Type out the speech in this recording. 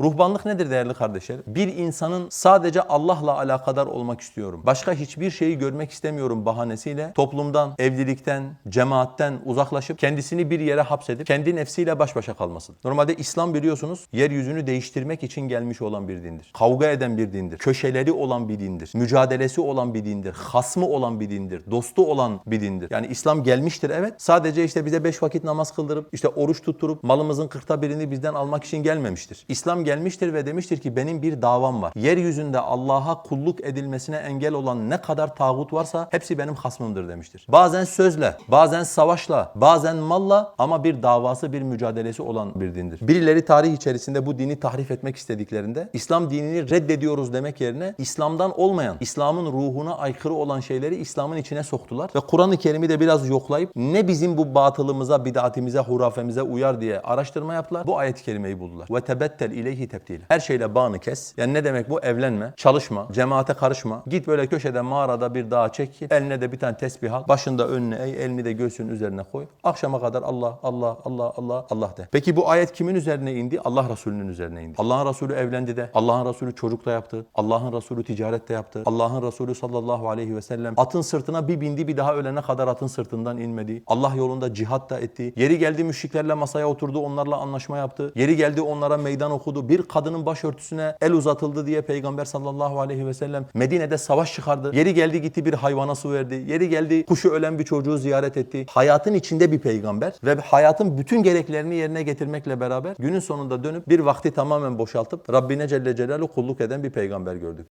Ruhbanlık nedir değerli kardeşlerim? Bir insanın sadece Allah'la alakadar olmak istiyorum. Başka hiçbir şeyi görmek istemiyorum bahanesiyle toplumdan, evlilikten, cemaatten uzaklaşıp kendisini bir yere hapsedip kendi nefsiyle baş başa kalmasıdır. Normalde İslam biliyorsunuz yeryüzünü değiştirmek için gelmiş olan bir dindir. Kavga eden bir dindir. Köşeleri olan bir dindir. Mücadelesi olan bir dindir. Hasmı olan bir dindir. Dostu olan bir dindir. Yani İslam gelmiştir evet. Sadece işte bize beş vakit namaz kıldırıp işte oruç tutturup malımızın kırkta birini bizden almak için gelmemiştir. İslam gelmiştir ve demiştir ki benim bir davam var. Yeryüzünde Allah'a kulluk edilmesine engel olan ne kadar tağut varsa hepsi benim hasmımdır demiştir. Bazen sözle, bazen savaşla, bazen malla ama bir davası, bir mücadelesi olan bir dindir. Birileri tarih içerisinde bu dini tahrif etmek istediklerinde İslam dinini reddediyoruz demek yerine İslam'dan olmayan, İslam'ın ruhuna aykırı olan şeyleri İslam'ın içine soktular ve Kur'an-ı Kerim'i de biraz yoklayıp ne bizim bu batılımıza, bid'atimize, hurafemize uyar diye araştırma yaptılar. Bu ayet-i kerimeyi buldular. Ve tebettel ileyhi tebdile. Her şeyle bağını kes. Yani ne demek bu? Evlenme, çalışma, cemaate karışma. Git böyle köşede mağarada bir dağa çek git. Eline de bir tane tesbih al. Başında önüne eğ, elini de göğsünün üzerine koy. Akşama kadar Allah, Allah, Allah, Allah, Allah de. Peki bu ayet kimin üzerine indi? Allah Resulü'nün üzerine indi. Allah'ın Resulü evlendi de. Allah'ın Resulü çocukla yaptı. Allah'ın Resulü ticarette yaptı. Allah'ın Resulü sallallahu aleyhi ve sellem atın sırtına bir bindi bir daha ölene kadar atın sırtından inmedi. Allah yolunda cihat da etti. Yeri geldi müşriklerle masaya oturdu. Onlarla anlaşma yaptı. Yeri geldi onlara meydan okudu. Bir kadının başörtüsüne el uzatıldı diye Peygamber sallallahu aleyhi ve sellem Medine'de savaş çıkardı. Yeri geldi gitti bir hayvana su verdi. Yeri geldi kuşu ölen bir çocuğu ziyaret etti. Hayatın içinde bir peygamber ve hayatın bütün gereklerini yerine getirmekle beraber günün sonunda dönüp bir vakti tamamen boşaltıp Rabbine Celle Celaluhu kulluk eden bir peygamber gördük.